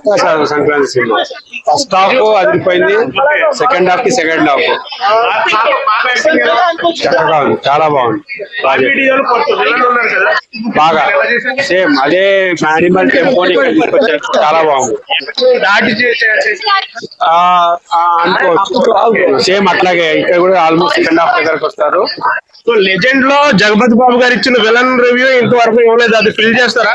Sankranti Sankranti cinema. First half అదిరిపోయింది second హాఫ్కి second half. చక్కగా ఉంది చాలా బాగుంది బాగా సేమ్ అదే యానిమల్ టెంపోని చాలా బాగుంది. అనుకోవచ్చు. సేమ్ అట్లాగే ఇక్కడ కూడా ఆల్మోస్ట్ సెకండ్ హాఫ్ దగ్గరకు వస్తారు. సో లెజెండ్లో జగపతి బాబు గారు ఇచ్చిన విలన్ రివ్యూ ఇంతవరకు ఇవ్వలేదు. అది ఫిల్ చేస్తారా?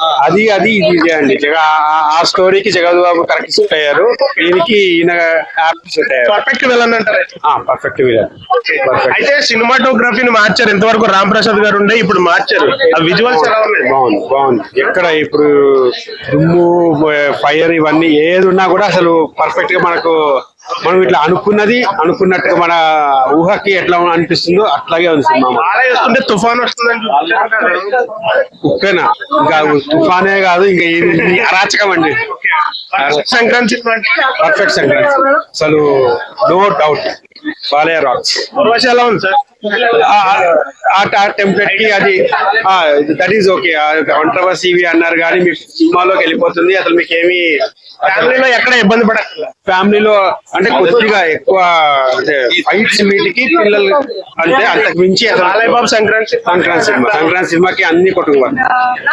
అది అది ఇది అండి. జగ ఆ- స్టోరీకి జగద్ బాబు కరెక్ట్ సెట్ అయ్యారు. దీనికి ఈయన యాప్ సెట్ అయ్యారు. పర్ఫెక్ట్ విలన్ అంటారు పర్ఫెక్ట్ పర్ఫెక్ట్ అయితే సినిమాటోగ్రఫీని మార్చారు. ఇంతవరకు రామ్ ప్రసాద్ గారు ఉండే ఇప్పుడు మార్చారు. ఆ విజువల్స్ బాగుంది బాగుంది. ఎక్కడ ఇప్పుడు దుమ్ము ఫైర్ ఇవన్నీ ఏది ఉన్నా కూడా అసలు పర్ఫెక్ట్గా మనకు మనం ఇట్లా అనుకున్నది అనుకున్నట్టుగా మన ఊహకి ఎట్లా అనిపిస్తుందో అట్లాగే ఉంది సినిమా. తుఫాన్ చూపించారు. ఉక్కేనా ఇంకా తుఫానే కాదు ఇంకా ఇది అరాచకం అండి. సంక్రాంతి పర్ఫెక్ట్ సంక్రాంతి. అసలు నో డౌట్ బాలయ్య రాక్స్ ఎలా ఉంది సార్? ఆ టెంప్లెట్కి అది దట్ ఈస్ ఓకే కాంట్రవర్సీ ఇవి అన్నారు కానీ మీ సినిమాలోకి వెళ్ళిపోతుంది. అసలు మీకు ఏమి ఫ్యామిలీలో ఎక్కడ ఇబ్బంది పడక్కర్లేదు ఫ్యామిలీలో అంటే కొద్దిగా ఎక్కువ అంటే ఫైట్స్ వీటికి పిల్లలు అంటే అంతకు మించి అసలు బాలయ్య బాబు సంక్రాంతి. సంక్రాంతి సినిమా. సంక్రాంతి సినిమాకి అన్ని కొట్టుకుపోతాయి